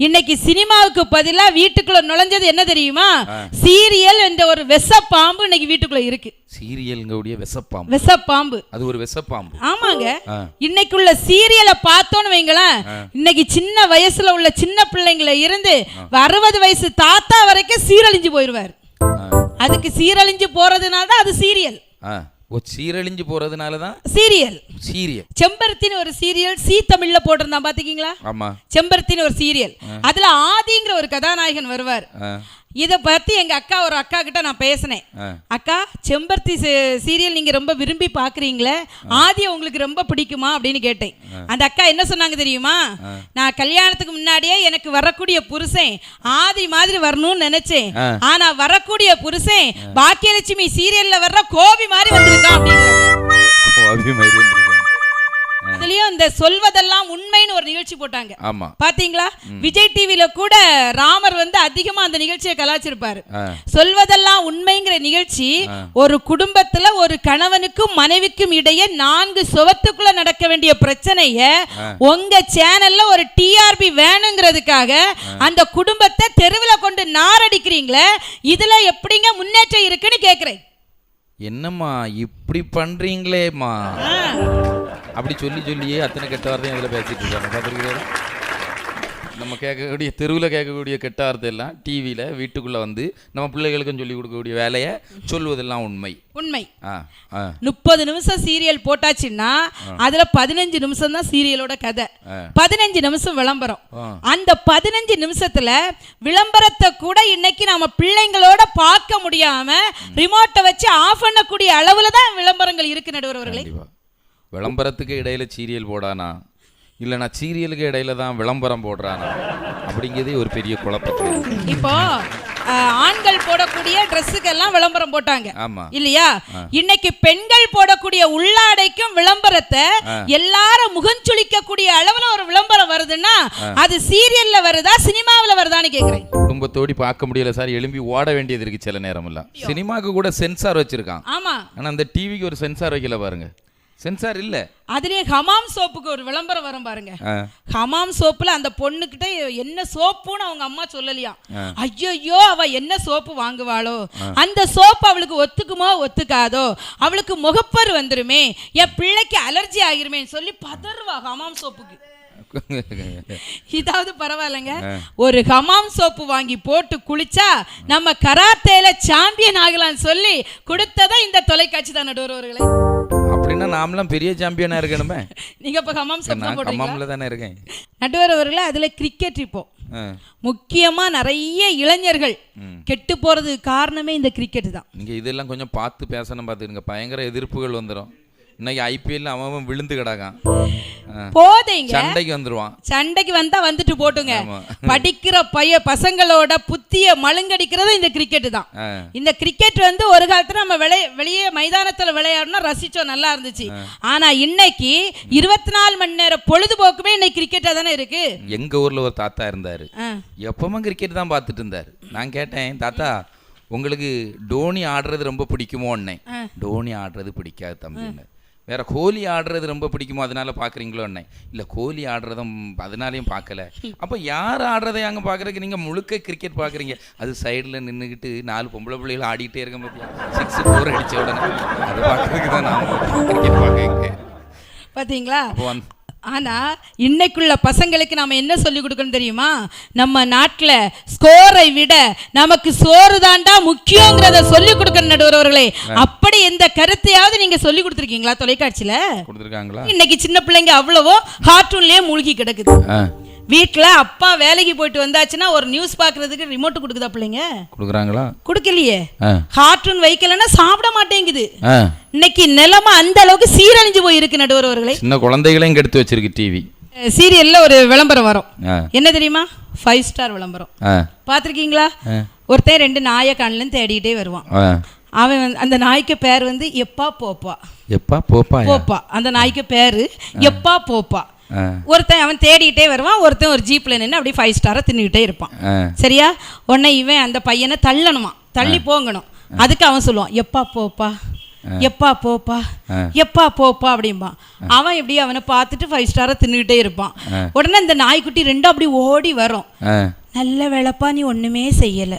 இன்னைக்கு சினிமாவுக்கு பதிலா வீட்டுக்குள்ள நுழைஞ்சது என்ன தெரியுமா? சீரியல் என்ற ஒரு விஷ பாம்பு இன்னைக்கு வீட்டுக்குள்ள இருக்கு. சீரியலுங்களுடைய விஷப்பாம்பு விஷப்பாம்பு அது ஒரு விஷப்பாம்பு ஆமாங்க. ஆ. இன்னைக்குள்ள சீரியலை பார்த்தோன்னு வைங்களேன் இன்னைக்கு சின்ன வயசுல உள்ள சின்ன பிள்ளைங்கள இருந்து அறுபது வயசு தாத்தா வரைக்கும் சீரழிஞ்சு போயிருவார். ஆ. அதுக்கு சீரழிஞ்சு போறதுனால தான் அது சீரியல். சீரழிஞ்சு போறதுனால தான் சீரியல் சீரியல் செம்பருத்தின்னு ஒரு சீரியல் சி தமிழ்ல போட்டிருந்தான் பாத்துக்கீங்களா ஆமா. செம்பருத்தின்னு ஒரு சீரியல் அதுல ஆதிங்கிற ஒரு கதாநாயகன் வருவார். இத பத்தி எங்க அக்கா ஒரு அக்கா கிட்ட நான் பேசினேன். அக்கா செம்பருத்தி சீரியல் நீங்க ரொம்ப விரும்பி பாக்குறீங்களே ஆதி உங்களுக்கு ரொம்ப பிடிக்குமா அப்படின்னு கேட்டேன். அந்த அக்கா என்ன சொன்னாங்க தெரியுமா? நான் கல்யாணத்துக்கு முன்னாடியே எனக்கு வரக்கூடிய புருஷன் ஆதி மாதிரி வரணும்னு நினைச்சேன். ஆ. ஆனா வரக்கூடிய புருஷன் பாக்கியலட்சுமி சீரியல்ல வர்ற கோபி மாதிரி வந்திருக்கான் இருந்திருக்காங்க. அதுலயும் இந்த சொல்வதெல்லாம் உண்மைன்னு ஒரு நிகழ்ச்சி போட்டாங்க. ஆமா. பாத்தீங்களா? விஜய் டிவில கூட ராமர் வந்து அதிகமா அந்த நிகழ்ச்சியை கலாச்சிருப்பாரு. சொல்வதெல்லாம் உண்மைங்கிற நிகழ்ச்சி ஒரு குடும்பத்துல ஒரு கணவனுக்கும் மனைவிக்கும் இடையே நான்கு சுவத்துக்குள்ள நடக்க வேண்டிய பிரச்சனைய உங்க சேனல்ல ஒரு டிஆர்பி வேணுங்கிறதுக்காக அந்த குடும்பத்தை தெருவுல கொண்டு நாரடிக்கிறீங்களே இதுல எப்படிங்க முன்னேற்றம் இருக்குன்னு கேக்குறேன். என்னம்மா இப்படி பண்றீங்களேம்மா. அப்படி சொல்லி சொல்லியே அத்தனை கெட்ட வார்த்தையும் அதில் பேசிட்டு இருக்காங்க. பார்த்துருக்கீங்களா நம்ம கேட்கக்கூடிய தெருவில் கேட்கக்கூடிய கெட்ட வார்த்தை எல்லாம் டிவியில் வீட்டுக்குள்ளே வந்து நம்ம பிள்ளைகளுக்கும் சொல்லி கொடுக்கக்கூடிய வேலையை சொல்வதெல்லாம் உண்மை. உண்மை. முப்பது நிமிஷம் சீரியல் போட்டாச்சுன்னா அதுல பதினஞ்சு நிமிஷம் தான் சீரியலோட கதை. பதினஞ்சு நிமிஷம் விளம்பரம். அந்த பதினஞ்சு நிமிஷத்துல விளம்பரத்தை கூட இன்னைக்கு நம்ம பிள்ளைங்களோட பார்க்க முடியாம ரிமோட்டை வச்சு ஆஃப் பண்ணக்கூடிய அளவுல தான் விளம்பரங்கள் இருக்கு நடுவர் அவர்களே கண்டிப்பா. விளம்பரத்துக்கு இடையில சீரியல் போடானா? இல்லைனா சீரியலுக்கு இடையில தான் விளம்பரம் போடுறானா? அப்படிங்கிறதே ஒரு பெரிய இருக்கு. இப்போ ஆண்கள் போடக்கூடிய ட்ரெஸ்ஸுக்கெல்லாம் விளம்பரம் போட்டாங்க. ஆமா. இல்லையா? இன்னைக்கு பெண்கள் போடக்கூடிய உள்ளாடைக்கும் விளம்பரத்தை எல்லாரும் முகஞ்சுளிக்கக்கூடிய அளவுல ஒரு விளம்பரம் வருதுன்னா அது சீரியல்ல வருதா சினிமாவுல வருதான்னு கேக்குறேன். குடும்பத்தோடி பார்க்க முடியல சார் எழும்பி ஓட வேண்டியது இருக்கு சில நேரமெல்லாம். சினிமாக்கு கூட சென்சார் வச்சிருக்கான். ஆமா. ஆனா அந்த டிவிக்கு ஒரு சென்சார் வைக்கல பாருங்க. சென்சார் இல்ல. அதுலயே ஹமாம் சோப்புக்கு ஒரு விளம்பரம் வரும் பாருங்க. ஹமாம் சோப்புல அந்த பொண்ணுகிட்ட என்ன சோப்புன்னு அவங்க அம்மா சொல்லலையாம் ஐயோ அவ என்ன சோப்பு வாங்குவாளோ? அந்த சோப்பு அவளுக்கு ஒத்துக்குமோ ஒத்துக்காதோ? அவளுக்கு முகப்பரு வந்துருமே. என் பிள்ளைக்கு அலர்ஜி ஆகிருமே சொல்லி பதறுவா ஹமாம் சோப்புக்கு. இதாவது பரவாயில்லைங்க. ஒரு ஹமாம் சோப்பு வாங்கி போட்டு குளிச்சா நம்ம கராத்தேல சாம்பியன் ஆகலாம்னு சொல்லி கொடுத்ததா இந்த தொலைக்காட்சி தான் நடுவர்களே அப்படின்னா நாமெல்லாம் பெரிய சாம்பியனா இருக்கணுமே. நீங்க இப்ப ஹமாம் சோப்பு தான் நான் கம்மாமில் தானே இருக்கேன். நடுவர் அவர்களே அதுல கிரிக்கெட் இப்போ முக்கியமா நிறைய இளைஞர்கள் கெட்டு போறதுக்கு காரணமே இந்த கிரிக்கெட் தான். நீங்க இதெல்லாம் கொஞ்சம் பார்த்து பேசணும் பார்த்துருங்க பயங்கர எதிர்ப்புகள் வந்துடும் இன்னைக்கு ஐபிஎல் அவன் விழுந்து கிடக்கான். போதைங்க. சண்டைக்கு வந்துருவான். சண்டைக்கு வந்தா வந்துட்டு போட்டுங்க. படிக்கிற பைய பசங்களோட புத்திய மழுங்கடிக்கிறது இந்த கிரிக்கெட் தான். இந்த கிரிக்கெட் வந்து ஒரு காலத்துல நம்ம விளை வெளியே மைதானத்துல விளையாடணும் ரசிச்சோம் நல்லா இருந்துச்சு. ஆனா இன்னைக்கு இருபத்தி நாலு மணி நேரம் பொழுதுபோக்குமே இன்னைக்கு கிரிக்கெட்டா தானே இருக்கு. எங்க ஊர்ல ஒரு தாத்தா இருந்தாரு. எப்பவுமே கிரிக்கெட் தான் பார்த்துட்டு இருந்தார். நான் கேட்டேன் தாத்தா உங்களுக்கு டோனி ஆடுறது ரொம்ப பிடிக்குமோன்னே டோனி ஆடுறது பிடிக்காது தம்பின்னு. வேற கோலி ஆடுறது ரொம்ப பிடிக்குமோ அதனால பார்க்குறீங்களோன்னே இல்லை கோலி ஆடுறதும் அதனாலையும் பார்க்கல. அப்போ யார் ஆடுறதை அங்கே பார்க்குறதுக்கு நீங்கள் முழுக்க கிரிக்கெட் பார்க்குறீங்க? அது சைடில் நின்றுக்கிட்டு நாலு பொம்பளை பிள்ளைகள் ஆடிட்டே இருக்க பார்த்தியா சிக்ஸ் ஃபோர் அடிச்ச உடனே. அதை பார்க்கறதுக்கு தான் நான் கிரிக்கெட் பார்க்க பாத்தீங்களா? அப்போ வந்து ஆனா இன்னைக்குள்ள பசங்களுக்கு நாம என்ன சொல்லி கொடுக்கணும் தெரியுமா? நம்ம நாட்டுல ஸ்கோரை விட நமக்கு சோறு தாண்டா முக்கியங்கிறத சொல்லி கொடுக்கணும் நடுவர்களே அப்படி எந்த கருத்தையாவது நீங்க சொல்லி கொடுத்துருக்கீங்களா தொலைக்காட்சியில? கொடுத்துருக்காங்களா? இன்னைக்கு சின்ன பிள்ளைங்க அவ்வளவோ கார்ட்டூன்லயே மூழ்கி கிடக்குது. ஆ வீட்ல அப்பா வேலைக்கு போயிட்டு வந்தாச்சுன்னா ஒரு நியூஸ் பார்க்கிறதுக்கு ரிமோட் கொடுக்குதா பிள்ளைங்க? கொடுக்குறாங்களா? கொடுக்கலையே. கார்ட்டூன் வைக்கலன்னா சாப்பிட மாட்டேங்குது. இன்னைக்கு நிலைமை அந்த அளவுக்கு சீரழிஞ்சு போயிருக்கு நடுவர்களே சின்ன குழந்தைகளையும் கெடுத்து வச்சிருக்கு டிவி சீரியல்ல ஒரு விளம்பரம் வரும். என்ன தெரியுமா? ஃபைவ் ஸ்டார் விளம்பரம். பார்த்துருக்கீங்களா. ஒருத்தன் ரெண்டு நாயை கண்ணிலும் தேடிக்கிட்டே வருவான். அவன் வந்து- அந்த நாய்க்கு பேர் வந்து எப்பா போப்பா. எப்பா போப்பா போப்பா. அந்த நாய்க்கு பேரு எப்பா போப்பா. ஒருத்தன் அவன் தேடிக்கிட்டே வருவான் ஒருத்தன் ஒரு ஜீப்ல நின்று அப்படியே ஃபைவ் ஸ்டாரை தின்னுக்கிட்டே இருப்பான். சரியா? உடனே இவன் அந்த பையனை தள்ளணுமா? தள்ளி போங்கணும். அதுக்கு அவன் சொல்லுவான் எப்பா போப்பா? எப்பா போப்பா. எப்பா போப்பா? அப்படிம்பான். அவன் எப்படி அவனை பார்த்துட்டு ஃபைவ் ஸ்டாரை தின்னுக்கிட்டே இருப்பான். உடனே இந்த நாய்க்குட்டி ரெண்டும் அப்படி ஓடி வரும். நல்ல வேலைப்பா நீ ஒண்ணுமே செய்யல.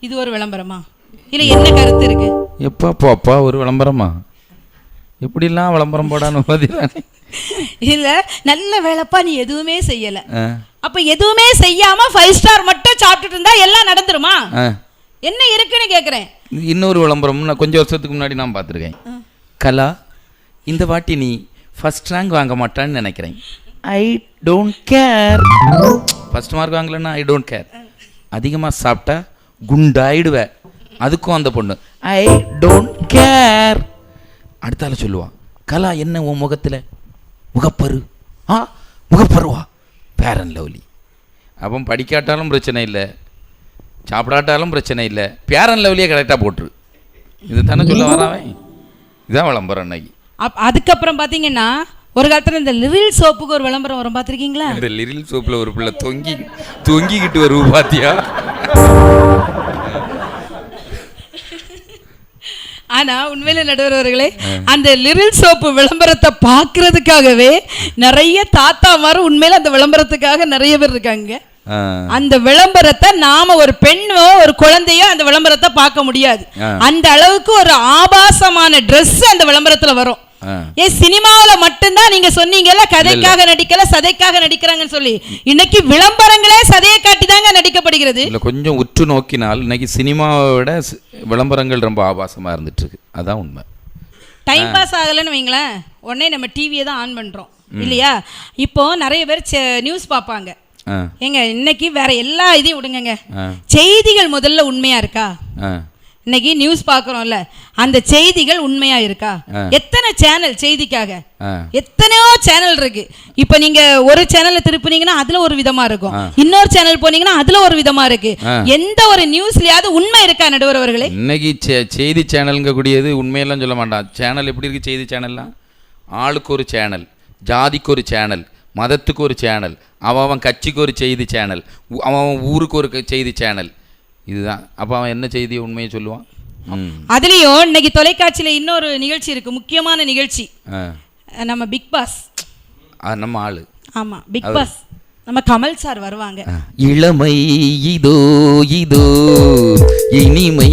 இது ஒரு விளம்பரமா? இல்ல என்ன கருத்து இருக்கு? எப்பா போப்பா ஒரு விளம்பரமா? எப்படிலாம் விளம்பரம் போடான்னு பார்த்தீங்கன்னா இல்ல நல்ல வேலைப்பா நீ எதுவுமே செய்யல. ஆ. அப்ப எதுவுமே செய்யாம ஃபைவ் ஸ்டார் மட்டும் சாப்பிட்டுட்டு இருந்தா எல்லாம் நடந்துருமா? ஆ. என்ன இருக்குன்னு கேக்குறேன். இன்னொரு விளம்பரம் நான் கொஞ்சம் வருஷத்துக்கு முன்னாடி நான் பார்த்துருக்கேன். கலா இந்த வாட்டி நீ ஃபர்ஸ்ட் ரேங்க் வாங்க மாட்டான்னு நினைக்கிறேன். I don't care first mark வாங்கலன்னா I don't care அதிகமாக சாப்பிட்டா குண்டாயிடுவே. அதுக்கும் அந்த பொண்ணு. ஐ டோன்ட் கேர் அடுத்தால சொல்லுவான் கலா என்ன உன் முகத்தில்? முகப்பரு. ஆ முகப்பருவா? பேரன் லவ்லி அப்போ படிக்காட்டாலும் பிரச்சனை இல்லை சாப்பிடாட்டாலும் பிரச்சனை இல்லை பேரன் லெவலியே கரெக்டாக போட்டுரு. இது தானே சொல்ல வராவன் இதான் விளம்பரம் அன்னைக்கு. அப் அதுக்கப்புறம் பாத்தீங்கன்னா ஒரு காலத்துல இந்த லிரில் சோப்புக்கு ஒரு விளம்பரம் வரும் பாத்திருக்கீங்களா? இந்த லிரில் சோப்பில் ஒரு பிள்ளை தொங்கி தொங்கிக்கிட்டு வருவு பாத்தியா? ஆனா உண்மையில நடுவர்களே அந்த லிரில் சோப்பு விளம்பரத்தை பார்க்கிறதுக்காகவே நிறைய தாத்தா மாரும் உண்மையில அந்த விளம்பரத்துக்காக நிறைய பேர் இருக்காங்க அந்த விளம்பரத்தை நாம ஒரு பெண்ணோ ஒரு குழந்தையோ அந்த விளம்பரத்தை பார்க்க முடியாது. அந்த அளவுக்கு ஒரு ஆபாசமான Dress அந்த விளம்பரத்துல வரும். ஏன் சினிமாவுல மட்டும்தான் நீங்க சொன்னீங்கல்ல கதைக்காக நடிக்கல சதைக்காக நடிக்கிறாங்கன்னு சொல்லி. இன்னைக்கு விளம்பரங்களே சதையை காட்டி தாங்க நடிக்கப்படுகிறது. இல்லை கொஞ்சம் உற்று நோக்கினால் இன்னைக்கு சினிமாவை விட விளம்பரங்கள் ரொம்ப ஆபாசமாக இருந்துட்டு இருக்கு அதான் உண்மை. டைம் பாஸ் ஆகலைன்னு வைங்களேன். உடனே நம்ம டிவியை தான் ஆன் பண்றோம். இல்லையா? இப்போ நிறைய பேர் நியூஸ் பார்ப்பாங்க. ஏங்க இன்னைக்கு வேற எல்லா இதையும் விடுங்கங்க. ஆ. செய்திகள் முதல்ல உண்மையா இருக்கா? இன்னைக்கு நியூஸ் பார்க்குறோம்ல அந்த செய்திகள் உண்மையா இருக்கா. எத்தனை சேனல் செய்திக்காக? எத்தனையோ சேனல் இருக்கு. இப்போ நீங்க ஒரு சேனல்ல திருப்புனீங்கன்னா அதுல ஒரு விதமா இருக்கும். இன்னொரு சேனல் போனீங்கன்னா அதுல ஒரு விதமா இருக்கு. எந்த ஒரு நியூஸ்லயாவது உண்மை இருக்கா நடுவர் அவர்களே? இன்னைக்கு செய்தி சேனலுங்க கூடியது உண்மையெல்லாம் சொல்ல மாட்டான். சேனல் எப்படி இருக்கு செய்தி சேனல்லாம் ஆளுக்கு ஒரு சேனல் ஜாதிக்கு ஒரு சேனல் மதத்துக்கு ஒரு சேனல் அவன் கட்சிக்கு ஒரு செய்தி சேனல் அவன் ஊருக்கு ஒரு செய்தி சேனல் இதுதான். அப்போ அவன் என்ன செய்தி உண்மையை சொல்லுவான்? அதுலயும் இன்னைக்கு தொலைக்காட்சியில இன்னொரு நிகழ்ச்சி இருக்கு முக்கியமான நிகழ்ச்சி. நம்ம பிக் பாஸ். நம்ம ஆளு. ஆமா பிக் பாஸ். நம்ம கமல் சார் வருவாங்க. இளமை இதோ இதோ இனிமை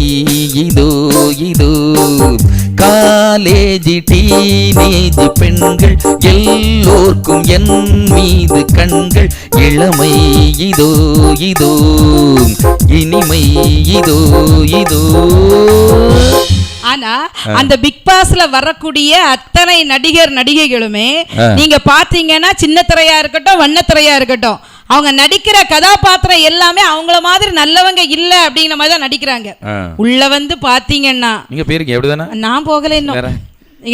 இதோ இதோ. காலேஜ் டீனேஜ் பெண்கள் எல்லோர்க்கும் என் மீது கண்கள் இளமை இதோ இதோ இனிமை இதோ இதோ ஆனா அந்த பிக் பாஸ்ல வரக்கூடிய அத்தனை நடிகர் நடிகைகளுமே. நீங்க பாத்தீங்கன்னா சின்ன திரையா இருக்கட்டும் வண்ணத்திரையா இருக்கட்டும் அவங்க நடிக்கிற கதாபாத்திரம் எல்லாமே அவங்கள மாதிரி நல்லவங்க இல்ல அப்படிங்கிற மாதிரி தான் நடிக்கிறாங்க. உள்ள வந்து பாத்தீங்கன்னா நீங்க போயிருக்கீங்க எப்படிதானே? நான் போகல? இன்னும்.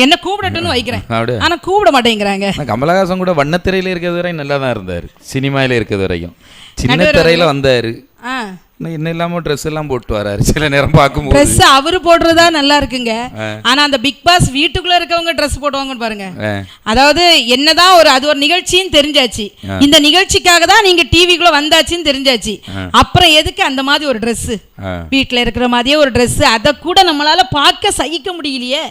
என்ன கூப்பிடட்டும்னு வைக்கிறேன். ஆனா கூப்பிட மாட்டேங்கிறாங்க. கமலஹாசன் கூட வண்ணத்திரையில இருக்கிறது வரையும் நல்லா தான் இருந்தார். சினிமாயில இருக்கிறது வரைக்கும் சின்ன திரையில வந்தாரு. என்ன இல்லாம ட்ரெஸ் எல்லாம் போட்டு வராரு. சில நேரம் பார்க்கும்போது. ட்ரெஸ் அவரு போடுறதா நல்லா இருக்குங்க. ஆனா அந்த பிக் பாஸ் வீட்டுக்குள்ள இருக்கவங்க ட்ரெஸ் போடுவாங்கன்னு பாருங்க. அதாவது என்னதான் ஒரு அது ஒரு நிகழ்ச்சின்னு தெரிஞ்சாச்சு. இந்த நிகழ்ச்சிக்காக தான் நீங்க டிவிக்குள்ள வந்தாச்சுன்னு தெரிஞ்சாச்சு. அப்புறம் எதுக்கு அந்த மாதிரி ஒரு ஆ. வீட்ல இருக்கிற மாதிரியே ஒரு Dress. அதை கூட நம்மளால பார்க்க சகிக்க முடியலையே.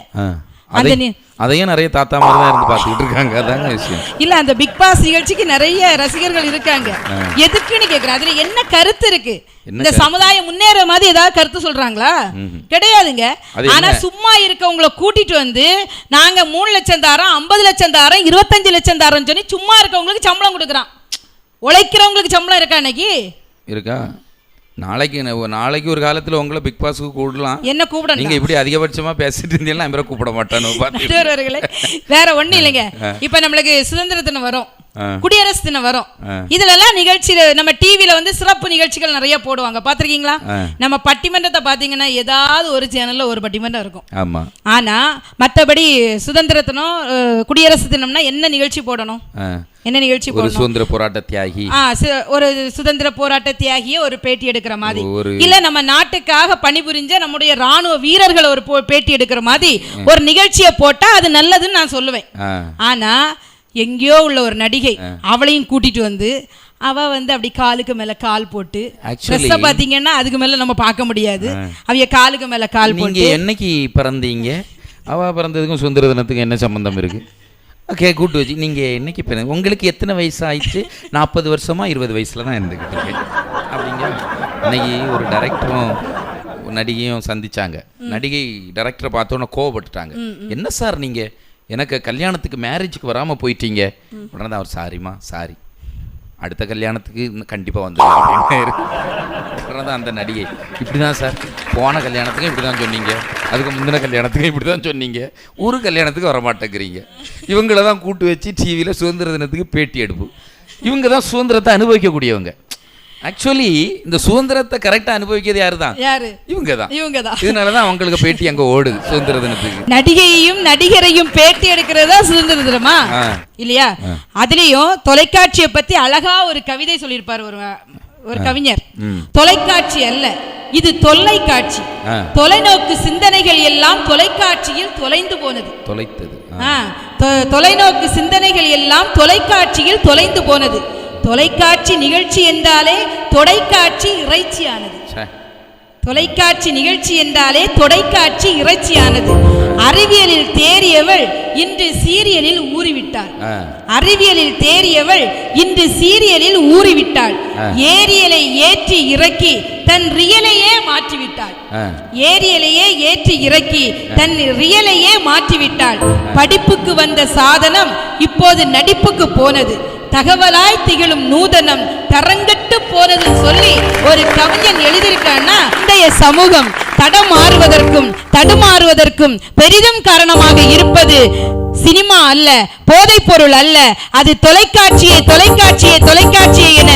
அந்த அதையும் நிறைய தாத்தா மாதிரி தான் இருந்து பார்த்துக்கிட்டு இருக்காங்க. அதாங்க விஷயம். இல்ல அந்த பிக் பாஸ் நிகழ்ச்சிக்கு நிறைய ரசிகர்கள் இருக்காங்க. எதுக்குன்னு கேக்குறேன். அதுல என்ன கருத்து இருக்கு? இந்த சமுதாயம் முன்னேற மாதிரி ஏதாவது கருத்து சொல்றாங்களா? கிடையாதுங்க. ஆனா சும்மா இருக்கவங்கள கூட்டிட்டு வந்து நாங்க மூணு லட்சம் தாரோம் ஐம்பது லட்சம் தாரோம் இருபத்தஞ்சு லட்சம் தாரோம்னு சொல்லி சும்மா இருக்கவங்களுக்கு சம்பளம் கொடுக்குறான். உழைக்கிறவங்களுக்கு சம்பளம் இருக்கா இன்னைக்கு? இருக்கா? நாளைக்கு நாளைக்கு ஒரு காலத்துல உங்களை பிக் பாஸுக்கு கூடலாம் என்ன கூப்பிடணும்? நீங்க இப்படி அதிகபட்சமா பேசிட்டு இருந்தீங்கன்னா கூப்பிட மாட்டானு வேற ஒண்ணும் இல்லைங்க. இப்ப நம்மளுக்கு சுதந்திர தினம் வரும். குடியரசு தினம் வரும். ஆ. இதுல எல்லாம் நிகழ்ச்சியில நம்ம டிவில வந்து சிறப்பு நிகழ்ச்சிகள் நிறைய போடுவாங்க. பாத்திருக்கீங்களா. நம்ம பட்டிமன்றத்தை பாத்தீங்கன்னா ஏதாவது ஒரு சேனல்ல ஒரு பட்டிமன்றம் இருக்கும். ஆமா. ஆனா மத்தபடி சுதந்திர தினம் குடியரசு தினம்னா என்ன நிகழ்ச்சி போடணும். என்ன நிகழ்ச்சி ஒரு சுதந்திர போராட்ட தியாகி. ஒரு சுதந்திர போராட்ட தியாகிய ஒரு பேட்டி எடுக்கிற மாதிரி. இல்ல நம்ம நாட்டுக்காக பணிபுரிஞ்ச நம்முடைய ராணுவ வீரர்கள் ஒரு பேட்டி எடுக்கிற மாதிரி ஒரு நிகழ்ச்சியை போட்டா அது நல்லதுன்னு நான் சொல்லுவேன். ஆனா எங்கேயோ உள்ள ஒரு நடிகை அவளையும் கூட்டிட்டு வந்து அவ வந்து அப்படி காலுக்கு மேல கால் போட்டு ட்ரெஸ்ஸை பாத்தீங்கன்னா அதுக்கு மேல நம்ம பார்க்க முடியாது. அவைய காலுக்கு மேல கால் போட்டு என்னைக்கு பிறந்தீங்க? அவள் பிறந்ததுக்கும் சுதந்திர தினத்துக்கும் என்ன சம்மந்தம் இருக்குது ஓகே கூட்டு வச்சு நீங்கள் என்னைக்கு பிறந்த உங்களுக்கு எத்தனை வயசு ஆயிடுச்சு நாற்பது வருஷமா இருபது வயசில் தான் இருந்துக்கிட்டு இருக்கேன். அப்படிங்க இன்னைக்கு ஒரு டைரக்டரும் நடிகையும் சந்திச்சாங்க. நடிகை டைரக்டரை பார்த்தோன்னே கோவப்பட்டுட்டாங்க. என்ன சார் நீங்கள் எனக்கு கல்யாணத்துக்கு மேரேஜுக்கு வராமல் போயிட்டீங்க. உடனே தான் அவர் சாரிம்மா சாரி. அடுத்த கல்யாணத்துக்கு கண்டிப்பாக வந்துடுவேன் அப்படின்னு உடனே தான் அந்த நடிகை இப்படி தான் சார் போன கல்யாணத்துக்கும் இப்படி தான் சொன்னீங்க. அதுக்கு முந்தின கல்யாணத்துக்கும் இப்படி தான் சொன்னீங்க. ஒரு கல்யாணத்துக்கு வர மாட்டேங்கிறீங்க இவங்கள தான் கூட்டு வச்சு டிவியில் சுதந்திர தினத்துக்கு பேட்டி எடுப்பு. இவங்க தான் சுதந்திரத்தை அனுபவிக்கக்கூடியவங்க. ஆக்சுவலி இந்த சுதந்திரத்தை கரெக்டாக அனுபவிக்கிறது யாரு தான் யாரு? இவங்க தான் இவங்க தான் இதனால தான் அவங்களுக்கு பேட்டி அங்கே ஓடுது சுதந்திர தினத்துக்கு நடிகையையும் நடிகரையும் பேட்டி எடுக்கிறதா சுதந்திர தினமா. இல்லையா? அதுலயும் தொலைக்காட்சியை பத்தி அழகா ஒரு கவிதை சொல்லியிருப்பார் ஒரு ஒரு கவிஞர். தொலைக்காட்சி அல்ல இது ஆ. தொலைநோக்கு சிந்தனைகள் எல்லாம் தொலைக்காட்சியில் தொலைந்து போனது. தொலைத்தது தொலைநோக்கு சிந்தனைகள் எல்லாம் தொலைக்காட்சியில் தொலைந்து போனது. தொலைக்காட்சி நிகழ்ச்சி என்றாலே தொலைக்காட்சி இறைச்சியானது. ச்சே. தொலைக்காட்சி நிகழ்ச்சி என்றாலே தொலைக்காட்சி இறைச்சியானது. அறிவியலில் தேறியவள் இன்று சீரியலில் ஊறிவிட்டாள். அறிவியலில் தேறியவள் இன்று சீரியலில் ஊறிவிட்டாள். ஏரியலை ஏற்றி இறக்கி தன் ரியலையே மாற்றிவிட்டாள். ஏரியலையே ஏற்றி இறக்கி தன் ரியலையே மாற்றிவிட்டாள். படிப்புக்கு வந்த சாதனம் இப்போது நடிப்புக்கு போனது. தகவலாய் திகழும் நூதனம் தரங்கட்டு போறது சொல்லி ஒரு கவிஞன் எழுதியிருக்கான்னா இன்றைய சமூகம் தடமாறுவதற்கும் தடுமாறுவதற்கும் பெரிதும் காரணமாக இருப்பது சினிமா அல்ல போதைப் பொருள் அல்ல அது தொலைக்காட்சியை தொலைக்காட்சியை தொலைக்காட்சியை என